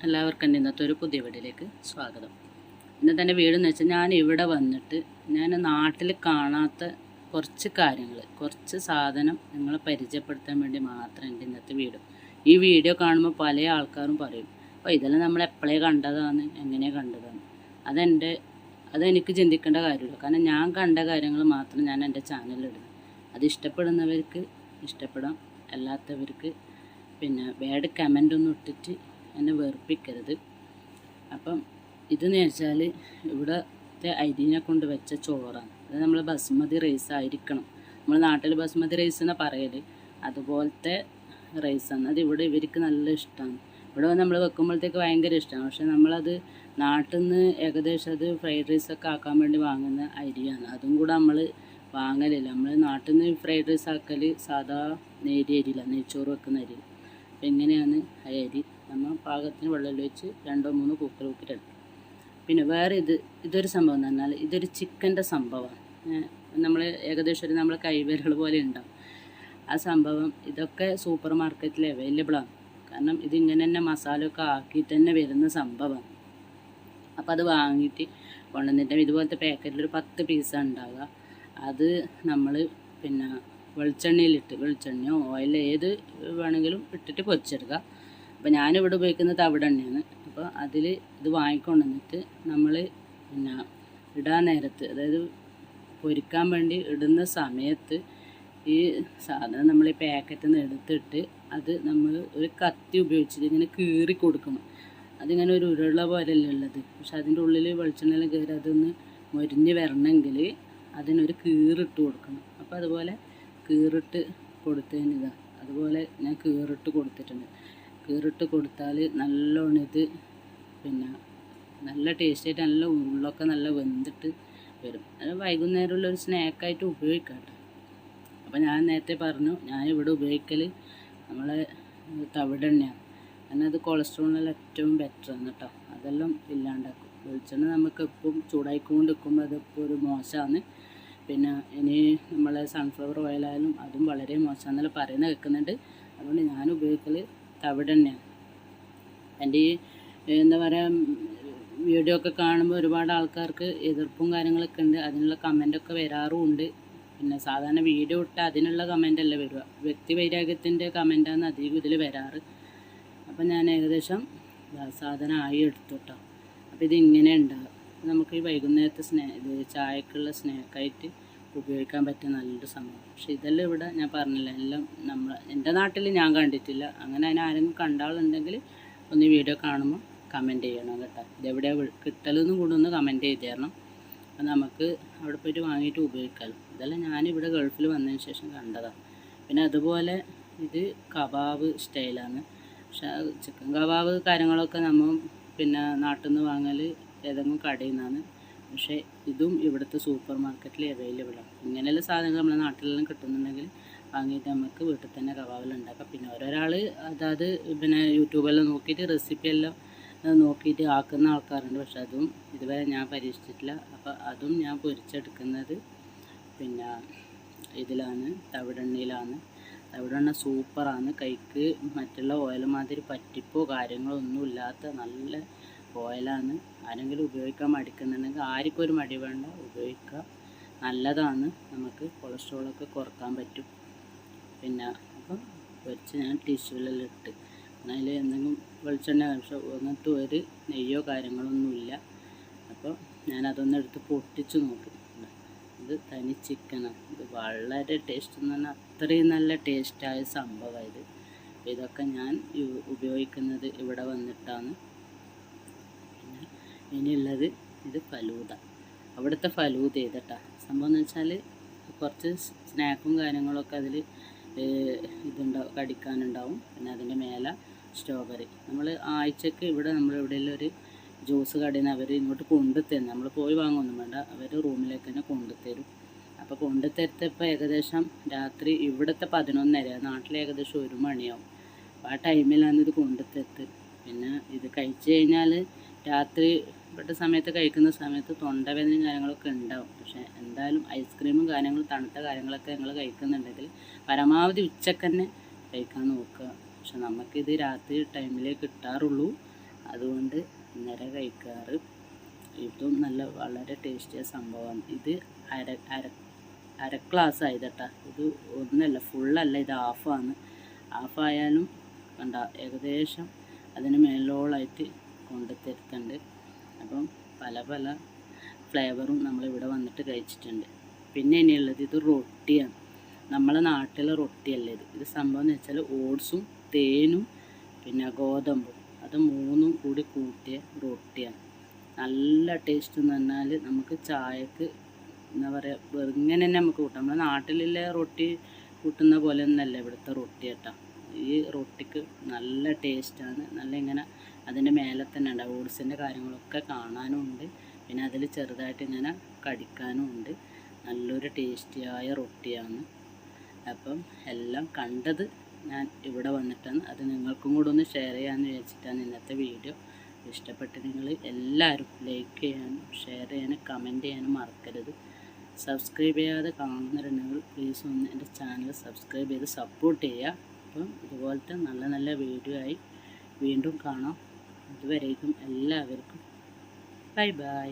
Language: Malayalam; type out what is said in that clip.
എല്ലാവർക്കും എന്റെ ഇന്നത്തെ ഒരു പുതിയ വീടിലേക്ക് സ്വാഗതം. ഇന്നത്തെ എന്റെ വീടെന്ന് വെച്ചാൽ ഞാൻ ഇവിടെ വന്നിട്ട് ഞാൻ നാട്ടിൽ കാണാത്ത കുറച്ച് കാര്യങ്ങൾ കുറച്ച് സാധനം നിങ്ങളെ പരിചയപ്പെടുത്താൻ വേണ്ടി മാത്രം എന്റെ ഇന്നത്തെ വീട്. ഈ വീഡിയോ കാണുമ്പോൾ പല ആൾക്കാരും പറയും അപ്പോൾ ഇതെല്ലാം നമ്മൾ എപ്പോഴേ കണ്ടതാണ് എങ്ങനെയാണ് കണ്ടതാണ് അതെന്റെ അതെനിക്ക് ചിന്തിക്കേണ്ട കാര്യമില്ല കാരണം ഞാൻ കണ്ട കാര്യങ്ങൾ മാത്രം ഞാൻ എന്റെ ചാനലിലിടുന്നു അത് ഇഷ്ടപ്പെടുന്നവർക്ക് ഇഷ്ടപ്പെടാം അല്ലാത്തവർക്ക് പിന്നെ വേഡ് കമന്റ് ഒന്നും ഇട്ടിട്ട് എന്നെ വേർപ്പിക്കരുത് അപ്പം ഇതെന്ന് വെച്ചാൽ ഇവിടുത്തെ അരിനെ കൊണ്ട് വെച്ച ചോറാണ്. അത് നമ്മൾ ബസ്മതി റൈസ് ആയിരിക്കണം. നമ്മൾ നാട്ടിൽ ബസ്മതി റൈസ് എന്നാണ് പറയൽ അതുപോലത്തെ റൈസാണ്. അത് ഇവിടെ ഇവർക്ക് നല്ല ഇഷ്ടമാണ് ഇവിടെ നമ്മൾ വെക്കുമ്പോഴത്തേക്ക് ഭയങ്കര ഇഷ്ടമാണ് പക്ഷെ നമ്മളത് നാട്ടിൽ നിന്ന് ഏകദേശം അത് ഫ്രൈഡ് റൈസ് ഒക്കെ ആക്കാൻ വേണ്ടി വാങ്ങുന്ന അരിയാണ്. അതും കൂടെ നമ്മൾ വാങ്ങലില്ല. നമ്മൾ നാട്ടിൽ നിന്ന് ഫ്രൈഡ് റൈസ് ആക്കൽ സാധാ നേരിയ അരിയില്ല നെയ്ച്ചോറ് വെക്കുന്ന അരി. അപ്പം എങ്ങനെയാണ് ആ അരി? നമ്മൾ പാകത്തിന് വെള്ളം ഒഴിച്ച് രണ്ടോ മൂന്നോ കുക്കർ കുക്കിലെടുക്കും പിന്നെ വേറെ ഇത് ഇതൊരു സംഭവം എന്ന് പറഞ്ഞാൽ ഇതൊരു ചിക്കന്റെ സംഭവമാണ് നമ്മൾ ഏകദേശം ഒരു നമ്മളെ കൈവിരൽ പോലെ ഉണ്ടാവും ആ സംഭവം ഇതൊക്കെ സൂപ്പർ മാർക്കറ്റിൽ അവൈലബിളാണ് കാരണം ഇതിങ്ങനെ തന്നെ മസാലയൊക്കെ ആക്കിയിട്ട് തന്നെ വരുന്ന സംഭവമാണ് അപ്പോൾ അത് വാങ്ങിയിട്ട് കൊണ്ടുവന്നിട്ട് ഇതുപോലത്തെ പാക്കറ്റിൽ ഒരു പത്ത് പീസാണ് ഉണ്ടാവുക അത് നമ്മൾ പിന്നെ വെളിച്ചെണ്ണയിലിട്ട് വെളിച്ചെണ്ണയോ ഓയിലോ ഏത് വേണമെങ്കിലും ഇട്ടിട്ട് പൊരിച്ചെടുക്കുക. അപ്പോൾ ഞാനിവിടെ ഉപയോഗിക്കുന്നത് തവിട് എണ്ണയാണ് അപ്പോൾ അതിൽ ഇത് വാങ്ങിക്കൊണ്ടുവന്നിട്ട് നമ്മൾ പിന്നെ ഇടാൻ നേരത്ത് അതായത് പൊരിക്കാൻ വേണ്ടി ഇടുന്ന സമയത്ത് ഈ സാധനം നമ്മൾ ഈ പാക്കറ്റിൽ നിന്ന് എടുത്തിട്ട് അത് നമ്മൾ ഒരു കത്തി ഉപയോഗിച്ചിട്ട് ഇങ്ങനെ കീറി കൊടുക്കണം. അതിങ്ങനെ ഒരു ഉരുള പോലെയല്ല ഉള്ളത്. പക്ഷെ അതിന്റെ ഉള്ളിൽ വെളിച്ചെണ്ണയിൽ കയറി അതൊന്ന് മൊരിഞ്ഞ് വരണമെങ്കിൽ അതിനൊരു കീറിട്ട് കൊടുക്കണം. അപ്പോൾ അതുപോലെ കീറിട്ട് കൊടുത്തതിന് ഇതാ. അതുപോലെ ഞാൻ കീറിട്ട് കൊടുത്തിട്ടുണ്ട്. കീറിട്ട് കൊടുത്താൽ നല്ലോണം ഇത് പിന്നെ നല്ല ടേസ്റ്റായിട്ട് നല്ല ഉള്ളൊക്കെ നല്ല വെന്തിട്ട് വരും. അത് വൈകുന്നേരമുള്ള ഒരു സ്നാക്കായിട്ട് ഉപയോഗിക്കാം അപ്പോൾ ഞാൻ നേരത്തെ പറഞ്ഞു ഞാൻ ഇവിടെ ഉപയോഗിക്കൽ നമ്മളെ തവിടെണ്ണയാണ് കാരണം അത് കൊളസ്ട്രോളിനെല്ലാം ഏറ്റവും ബെറ്ററാണ് കേട്ടോ. അതെല്ലാം ഇല്ലാണ്ടാക്കും. വെളിച്ചെണ്ണ നമുക്ക് എപ്പം ചൂടായിക്കൊണ്ട് നിൽക്കുമ്പോൾ അതിപ്പോൾ ഒരു മോശമാണ് പിന്നെ ഇനി നമ്മളെ സൺഫ്ലവർ ഓയിലായാലും അതും വളരെ മോശമാണെന്നല്ല പറയുന്നത് കേൾക്കുന്നുണ്ട്. അതുകൊണ്ട് ഞാൻ ഉപയോഗിക്കൽ തവിടെണ്ണയാണ് എന്റെ ഈ എന്താ പറയുക വീഡിയോ ഒക്കെ കാണുമ്പോൾ ഒരുപാട് ആൾക്കാർക്ക് എതിർപ്പും കാര്യങ്ങളൊക്കെ ഉണ്ട്. അതിനുള്ള കമന്റൊക്കെ വരാറുമുണ്ട് പിന്നെ സാധാരണ വീഡിയോ ഇട്ട് അതിനുള്ള കമന്റ് അല്ല വരിക? വ്യക്തി വൈരാഗ്യത്തിന്റെ കമന്റാണ് അധികം ഇതിൽ വരാറ്. അപ്പം ഞാൻ ഏകദേശം സാധനം ആയി എടുത്തു കേട്ടോ അപ്പോൾ ഇതിങ്ങനെ ഉണ്ടാകും നമുക്ക് ഈ വൈകുന്നേരത്തെ സ്നേ ചായക്കുള്ള സ്നാക്കായിട്ട് ഉപയോഗിക്കാൻ പറ്റിയ നല്ലൊരു സംഭവം. പക്ഷേ ഇതെല്ലാം ഇവിടെ ഞാൻ പറഞ്ഞില്ല എല്ലാം നമ്മൾ എന്റെ നാട്ടിൽ ഞാൻ കണ്ടിട്ടില്ല. അങ്ങനെ അതിന് ആരെങ്കിലും കണ്ടാളുണ്ടെങ്കിൽ ഒന്ന് വീഡിയോ കാണുമ്പോൾ കമന്റ് ചെയ്യണം കേട്ടോ. ഇതെവിടെയാണ് കിട്ടലെന്നും കൂടെ ഒന്ന് കമന്റ് ചെയ്ത് തരണം. അപ്പം നമുക്ക് അവിടെ പോയിട്ട് വാങ്ങിയിട്ട് ഉപയോഗിക്കാമല്ലോ ഇതെല്ലാം ഞാനിവിടെ ഗൾഫിൽ വന്നതിന് ശേഷം കണ്ടതാണ് പിന്നെ അതുപോലെ ഇത് കബാബ് സ്റ്റൈലാണ്. പക്ഷെ ചിക്കൻ കബാബ് കാര്യങ്ങളൊക്കെ നമ്മൾ പിന്നെ നാട്ടിൽ നിന്ന് വാങ്ങൽ ഏതെങ്കിലും കടയിൽ നിന്നാണ് പക്ഷേ ഇതും ഇവിടുത്തെ സൂപ്പർ മാർക്കറ്റിൽ അവൈലബിളാണ് ഇങ്ങനെയുള്ള സാധനങ്ങൾ നമ്മുടെ നാട്ടിലെല്ലാം കിട്ടുന്നുണ്ടെങ്കിൽ വാങ്ങിയിട്ട് നമുക്ക് വീട്ടിൽ തന്നെ കബാബിൽ ഉണ്ടാക്കാം. പിന്നെ ഓരോരാൾ അതായത് പിന്നെ യൂട്യൂബെല്ലാം നോക്കിയിട്ട് റെസിപ്പി എല്ലാം നോക്കിയിട്ട് ആക്കുന്ന ആൾക്കാരുണ്ട്. പക്ഷെ അതും ഇതുവരെ ഞാൻ പരീക്ഷിച്ചിട്ടില്ല. അപ്പോൾ അതും ഞാൻ പൊരിച്ചെടുക്കുന്നത് പിന്നെ ഇതിലാണ് തവിടെണ്ണയിലാണ്. തവിടെണ്ണ സൂപ്പറാണ്. കൈക്ക് മറ്റുള്ള ഓയിൽ മാതിരി പറ്റിപ്പോ കാര്യങ്ങളോ ഇല്ലാത്ത നല്ല ഓയിലാണ് ആരെങ്കിലും ഉപയോഗിക്കാൻ മടിക്കുന്നുണ്ടെങ്കിൽ ആർക്കും ഒരു മടി വേണ്ട. ഉപയോഗിക്കുക നല്ലതാണ്. നമുക്ക് കൊളസ്ട്രോളൊക്കെ കുറയ്ക്കാൻ പറ്റും. പിന്നെ അപ്പം പൊരിച്ച് ഞാൻ ടിഷ്യൂലെല്ലാം ഇട്ട്. അതിൽ എന്തെങ്കിലും വെളിച്ചെണ്ണ അങ്ങനത്തെ ഒരു നെയ്യോ കാര്യങ്ങളൊന്നുമില്ല അപ്പോൾ ഞാനതൊന്ന് എടുത്ത് പൊട്ടിച്ച് നോക്കും. ഇത് തനി ചിക്കനാണ് ഇത് വളരെ ടേസ്റ്റ് എന്ന് പറഞ്ഞാൽ അത്രയും നല്ല ടേസ്റ്റായ സംഭവമാണ് ഇത്. ഇതൊക്കെ ഞാൻ ഉപയോഗിക്കുന്നത് ഇവിടെ വന്നിട്ടാണ്. ഇനിയുള്ളത് ഇത് ഫലൂദ. അവിടുത്തെ ഫലൂദ ചെയ്തിട്ടാ സംഭവം എന്ന് വെച്ചാൽ കുറച്ച് സ്നാക്കും കാര്യങ്ങളൊക്കെ അതിൽ ഇതുണ്ടാവും കടിക്കാനുണ്ടാവും. പിന്നെ അതിന്റെ മേലെ സ്ട്രോബെറി. നമ്മൾ ആഴ്ചക്ക് ഇവിടെ നമ്മൾ എവിടെയെങ്കിലും ഒരു ജ്യൂസ് കടയിൽ നിന്ന് അവർ ഇങ്ങോട്ട് കൊണ്ടുത്തരുന്നു നമ്മൾ പോയി വാങ്ങുമൊന്നും വേണ്ട. അവർ റൂമിലേക്ക് തന്നെ കൊണ്ടുത്തരും അപ്പോൾ കൊണ്ടുതരത്തപ്പോൾ ഏകദേശം രാത്രി ഇവിടുത്തെ പതിനൊന്നര നാട്ടിൽ ഏകദേശം ഒരു മണിയാവും. അപ്പോൾ ആ ടൈമിലാണ് ഇത് കൊണ്ടുതരുത്ത്. പിന്നെ ഇത് കഴിച്ചു കഴിഞ്ഞാൽ രാത്രി ഇവിടുത്തെ സമയത്ത് കഴിക്കുന്ന സമയത്ത് തൊണ്ടവേദനയും കാര്യങ്ങളൊക്കെ ഉണ്ടാവും. പക്ഷേ എന്തായാലും ഐസ്ക്രീമും കാര്യങ്ങളും തണുത്ത കാര്യങ്ങളൊക്കെ ഞങ്ങൾ കഴിക്കുന്നുണ്ടെങ്കിൽ പരമാവധി ഉച്ചയ്ക്ക് തന്നെ കഴിക്കാൻ നോക്കുക. പക്ഷെ നമുക്കിത് രാത്രി ടൈമിലേ കിട്ടാറുള്ളൂ. അതുകൊണ്ട് ഇന്നലെ കഴിക്കാറ്. ഇതും നല്ല വളരെ ടേസ്റ്റിയ സംഭവമാണ്. ഇത് അര അര അര ഗ്ലാസ് ആയതട്ടാ. ഇത് ഒന്നല്ല ഫുള്ളല്ല ഇത് ഹാഫാണ് ഹാഫായാലും കണ്ട ഏകദേശം അതിന് മേലോളായിട്ട് കൊണ്ട് തരുത്തുണ്ട് അപ്പം പല പല ഫ്ലേവറും നമ്മളിവിടെ വന്നിട്ട് കഴിച്ചിട്ടുണ്ട്. പിന്നെ ഇനിയുള്ളത് ഇത് റൊട്ടിയാണ്. നമ്മളെ നാട്ടിലെ റൊട്ടിയല്ലേ ഇത്? ഇത് സംഭവം എന്ന് വെച്ചാൽ ഓട്സും തേനും പിന്നെ ഗോതമ്പും. അത് മൂന്നും കൂടി കൂട്ടിയ റൊട്ടിയാണ്. നല്ല ടേസ്റ്റ് എന്ന് പറഞ്ഞാൽ നമുക്ക് ചായക്ക് എന്താ പറയുക ഇങ്ങനെ തന്നെ നമുക്ക് കൂട്ടാം. നമ്മുടെ നാട്ടിലുള്ള റൊട്ടി കൂട്ടുന്ന പോലെ ഒന്നല്ല ഇവിടുത്തെ റൊട്ടി കേട്ടോ. ഈ റൊട്ടിക്ക് നല്ല ടേസ്റ്റാണ് നല്ല ഇങ്ങനെ അതിന്റെ മേലെ തന്നെ ഉണ്ട് ഓട്സിന്റെ കാര്യങ്ങളൊക്കെ കാണാനും ഉണ്ട് പിന്നെ അതിൽ ചെറുതായിട്ട് ഇങ്ങനെ കടിക്കാനും ഉണ്ട് നല്ലൊരു ടേസ്റ്റിയായ റൊട്ടിയാണ്. അപ്പം എല്ലാം കണ്ടത് ഞാൻ ഇവിടെ വന്നിട്ടാണ്. അത് നിങ്ങൾക്കും കൂടെ ഒന്ന് ഷെയർ ചെയ്യാമെന്ന് വിചാരിച്ചിട്ടാണ് ഇന്നത്തെ വീഡിയോ. ഇഷ്ടപ്പെട്ട് നിങ്ങൾ എല്ലാവരും ലൈക്ക് ചെയ്യാനും ഷെയർ ചെയ്യാനും കമന്റ് ചെയ്യാനും മറക്കരുത്. സബ്സ്ക്രൈബ് ചെയ്യാതെ കാണുന്നവരുണ്ടെങ്കിൽ പ്ലീസ് ഒന്ന് എന്റെ ചാനൽ സബ്സ്ക്രൈബ് ചെയ്ത് സപ്പോർട്ട് ചെയ്യുക. അപ്പം ഇതുപോലത്തെ നല്ല നല്ല വീഡിയോ ആയി വീണ്ടും കാണാം. അതുവരേക്കും എല്ലാവർക്കും. Bye bye.